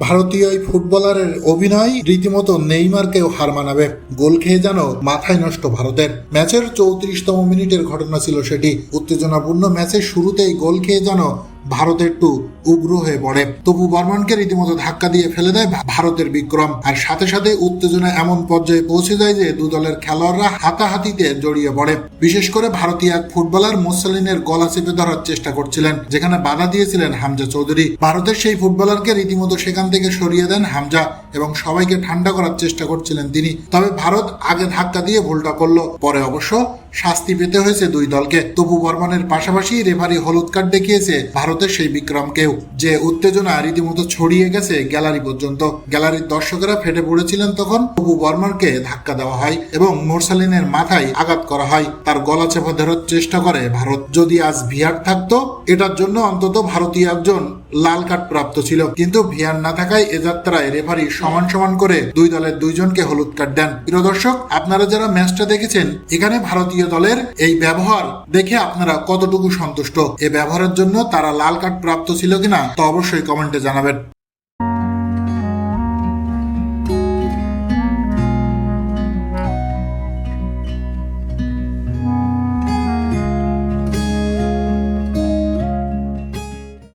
ভারতীয় এই ফুটবলারের অভিনয় রীতিমতো নেইমারকেও হার মানাবে। গোল খেয়ে যেন মাথায় নষ্ট ভারতের। ম্যাচের চৌত্রিশতম মিনিটের ঘটনা ছিল সেটি। উত্তেজনাপূর্ণ ম্যাচের শুরুতেই গোল খেয়ে যেন ভারত একটু উগ্র হয়ে পড়ে। তবু বর্মনকে রীতিমতো ধাক্কা দিয়ে ফেলে দেয় ভারতের বিক্রম। আর সাথে সাথে উত্তেজনা এমন পর্যায়ে পৌঁছে যায় যে দু দলের খেলোয়াড়রা হাতাহাতিতে জড়িয়ে পড়ে। বিশেষ করে ভারতীয় এক ফুটবলার মোসালিনের গলা চেপে ধরার চেষ্টা করছিলেন, যেখানে বাধা দিয়েছিলেন হামজা চৌধুরী। ভারতের সেই ফুটবলারকে রীতিমতো সেখান থেকে সরিয়ে দেন হামজা এবং সবাইকে ঠান্ডা করার চেষ্টা করছিলেন তিনি। তবে ভারত আগে ধাক্কা দিয়ে ভুলটা করল, পরে অবশ্য শাস্তি পেতে হয়েছে দুই দলকে। তবু বর্মনের পাশাপাশি রেফারি হলুদ কার্ড দেখিয়েছে ভারতের সেই বিক্রমকেও, যে উত্তেজনা রীতিমতো ছড়িয়ে গেছে গ্যালারি পর্যন্ত। গ্যালারির দর্শকেরা ফেটে পড়েছিলেন তখন, তবু বর্মনকে ধাক্কা দেওয়া হয় এবং মোরসালিনের মাথায় আঘাত করা হয়। তার গলা চেপা ধরার চেষ্টা করে ভারত। যদি আজ ভিয়ার থাকতো, এটার জন্য অন্তত ভারতীয় একজন লাল কার্ড প্রাপ্ত ছিল। কিন্তু ভিয়ার না থাকায় এ যাত্রায় রেফারি সমান সমান করে দুই দলের দুইজনকে হলুদ কার্ড দেন। প্রিয় দর্শক, আপনারা যারা ম্যাচটা দেখেছেন, এখানে ভারতীয় দলের এই ব্যবহার দেখে আপনারা কতটুকু সন্তুষ্ট? এ ব্যবহারের জন্য তারা লাল কার্ড প্রাপ্ত ছিল কিনা তা অবশ্যই কমেন্টে জানাবেন।